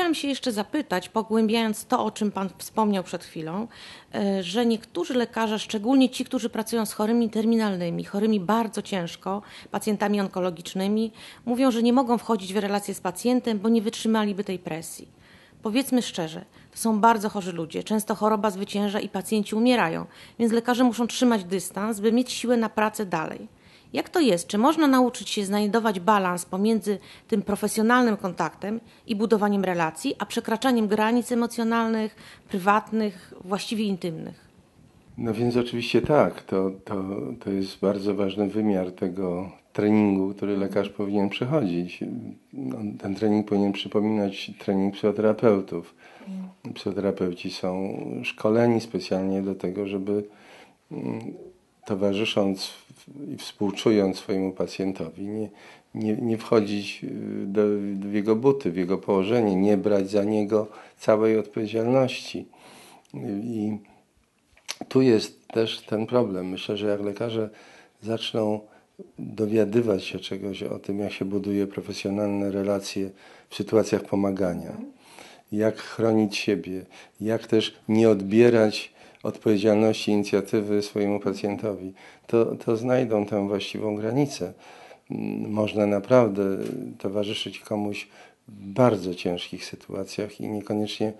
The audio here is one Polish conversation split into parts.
chciałam się jeszcze zapytać, pogłębiając to, o czym Pan wspomniał przed chwilą, e, że niektórzy lekarze, szczególnie ci, którzy pracują z chorymi terminalnymi, chorymi bardzo ciężko, pacjentami onkologicznymi, mówią, że nie mogą wchodzić w relacje z pacjentem, bo nie wytrzymaliby tej presji. Powiedzmy szczerze, to są bardzo chorzy ludzie. Często choroba zwycięża i pacjenci umierają, więc lekarze muszą trzymać dystans, by mieć siłę na pracę dalej. Jak to jest? Czy można nauczyć się znajdować balans pomiędzy tym profesjonalnym kontaktem i budowaniem relacji, a przekraczaniem granic emocjonalnych, prywatnych, właściwie intymnych? No więc oczywiście tak, to, to, to jest bardzo ważny wymiar tego treningu, który lekarz powinien przechodzić. No, ten trening powinien przypominać trening psychoterapeutów. Psychoterapeuci są szkoleni specjalnie do tego, żeby mm, towarzysząc i współczując swojemu pacjentowi, nie, nie, nie wchodzić y, do, w jego buty, w jego położenie, nie brać za niego całej odpowiedzialności. I tu jest też ten problem. Myślę, że jak lekarze zaczną dowiadywać się czegoś o tym, jak się buduje profesjonalne relacje w sytuacjach pomagania, jak chronić siebie, jak też nie odbierać odpowiedzialności, inicjatywy swojemu pacjentowi, to, to znajdą tę właściwą granicę. Mm, można naprawdę towarzyszyć komuś w bardzo ciężkich sytuacjach i niekoniecznie,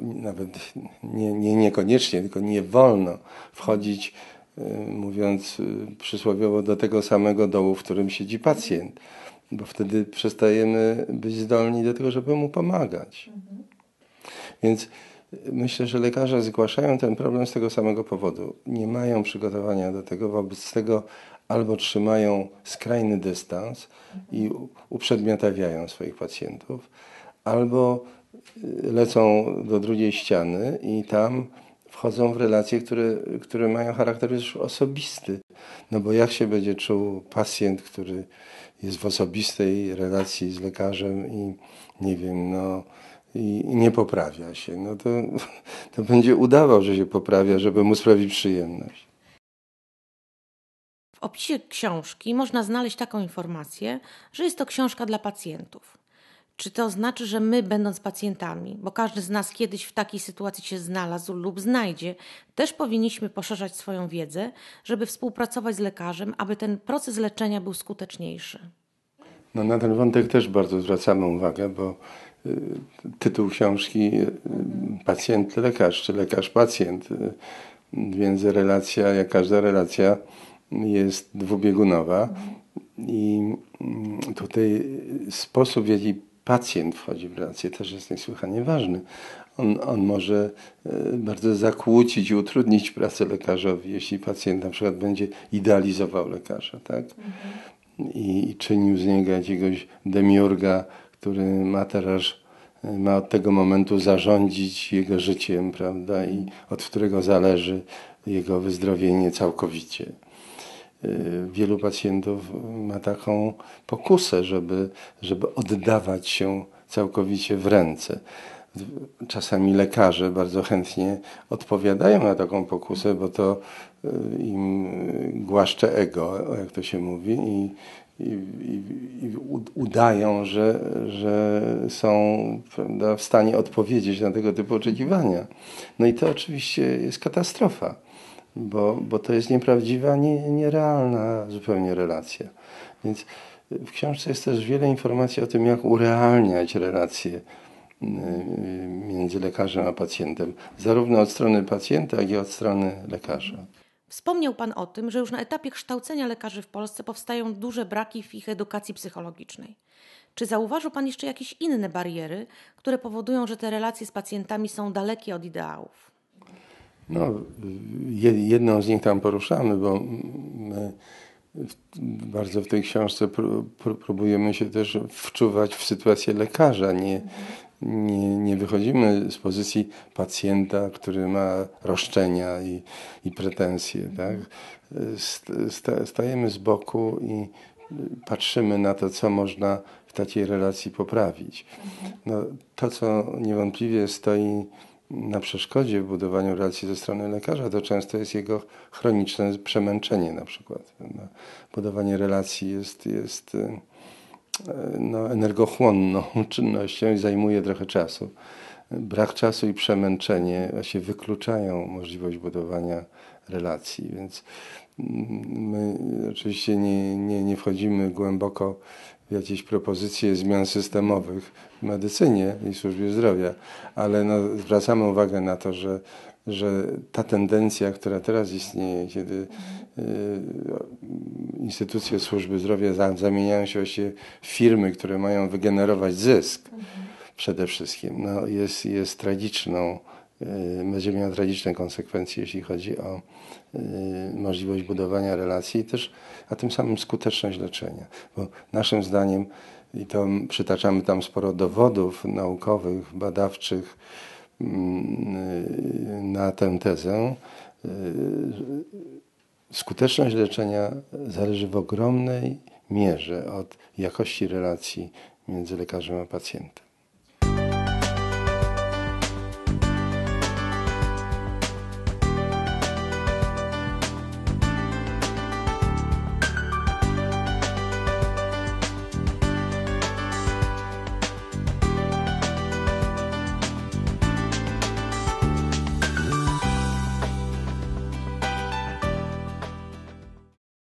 nawet nie, nie niekoniecznie, tylko nie wolno wchodzić, y, mówiąc y, przysłowiowo, do tego samego dołu, w którym siedzi pacjent, bo wtedy przestajemy być zdolni do tego, żeby mu pomagać. Więc Myślę, że lekarze zgłaszają ten problem z tego samego powodu. Nie mają przygotowania do tego, wobec tego albo trzymają skrajny dystans i uprzedmiotawiają swoich pacjentów, albo y, lecą do drugiej ściany i tam wchodzą w relacje, które, które mają charakter już osobisty. No bo jak się będzie czuł pacjent, który jest w osobistej relacji z lekarzem i nie wiem, no i, nie poprawia się, no to, to będzie udawał, że się poprawia, żeby mu sprawić przyjemność. W opisie książki można znaleźć taką informację, że jest to książka dla pacjentów. Czy to znaczy, że my, będąc pacjentami, bo każdy z nas kiedyś w takiej sytuacji się znalazł lub znajdzie, też powinniśmy poszerzać swoją wiedzę, żeby współpracować z lekarzem, aby ten proces leczenia był skuteczniejszy? No, na ten wątek też bardzo zwracamy uwagę, bo tytuł książki y, pacjent, lekarz, czy lekarz, pacjent. Y, więc relacja, jak każda relacja, jest dwubiegunowa. I mm, tutaj sposób, w jaki pacjent wchodzi w relację, też jest niesłychanie ważny. On, on może bardzo zakłócić i utrudnić pracę lekarzowi, jeśli pacjent na przykład będzie idealizował lekarza. Tak? Mhm i, i czynił z niego jakiegoś demiurga, który ma teraz ma od tego momentu zarządzić jego życiem, prawda, i od którego zależy jego wyzdrowienie całkowicie. Y, wielu pacjentów ma taką pokusę, żeby, żeby oddawać się całkowicie w ręce. Czasami lekarze bardzo chętnie odpowiadają na taką pokusę, bo to y, im głaszcze ego, jak to się mówi, i, i, i udają, że, że są prawda, w stanie odpowiedzieć na tego typu oczekiwania. No i to oczywiście jest katastrofa, bo, bo to jest nieprawdziwa, nie, nierealna zupełnie relacja. Więc w książce jest też wiele informacji o tym, jak urealniać relacje między lekarzem a pacjentem, zarówno od strony pacjenta, jak i od strony lekarza. Wspomniał Pan o tym, że już na etapie kształcenia lekarzy w Polsce powstają duże braki w ich edukacji psychologicznej. Czy zauważył Pan jeszcze jakieś inne bariery, które powodują, że te relacje z pacjentami są dalekie od ideałów? No, jedną z nich tam poruszamy, bo my bardzo w tej książce próbujemy się też wczuwać w sytuację lekarza, nie, nie, nie wychodzimy z pozycji pacjenta, który ma roszczenia i, i pretensje. Tak? Stajemy z boku i patrzymy na to, co można w takiej relacji poprawić. No, to, co niewątpliwie stoi na przeszkodzie w budowaniu relacji ze strony lekarza, to często jest jego chroniczne przemęczenie na przykład. Budowanie relacji jest, jest no, energochłonną czynnością i zajmuje trochę czasu. Brak czasu i przemęczenie właśnie wykluczają możliwość budowania relacji, więc my oczywiście nie, nie, nie wchodzimy głęboko w jakieś propozycje zmian systemowych w medycynie i służbie zdrowia, ale no, zwracamy uwagę na to, że, że ta tendencja, która teraz istnieje, kiedy y, instytucje służby zdrowia za- zamieniają się właściwie w firmy, które mają wygenerować zysk przede wszystkim, no, jest, jest tragiczną, y, będzie miała tragiczne konsekwencje, jeśli chodzi o y, możliwość budowania relacji też, a tym samym skuteczność leczenia. Bo naszym zdaniem, i to przytaczamy tam sporo dowodów naukowych, badawczych na tę tezę, y, skuteczność leczenia zależy w ogromnej mierze od jakości relacji między lekarzem a pacjentem.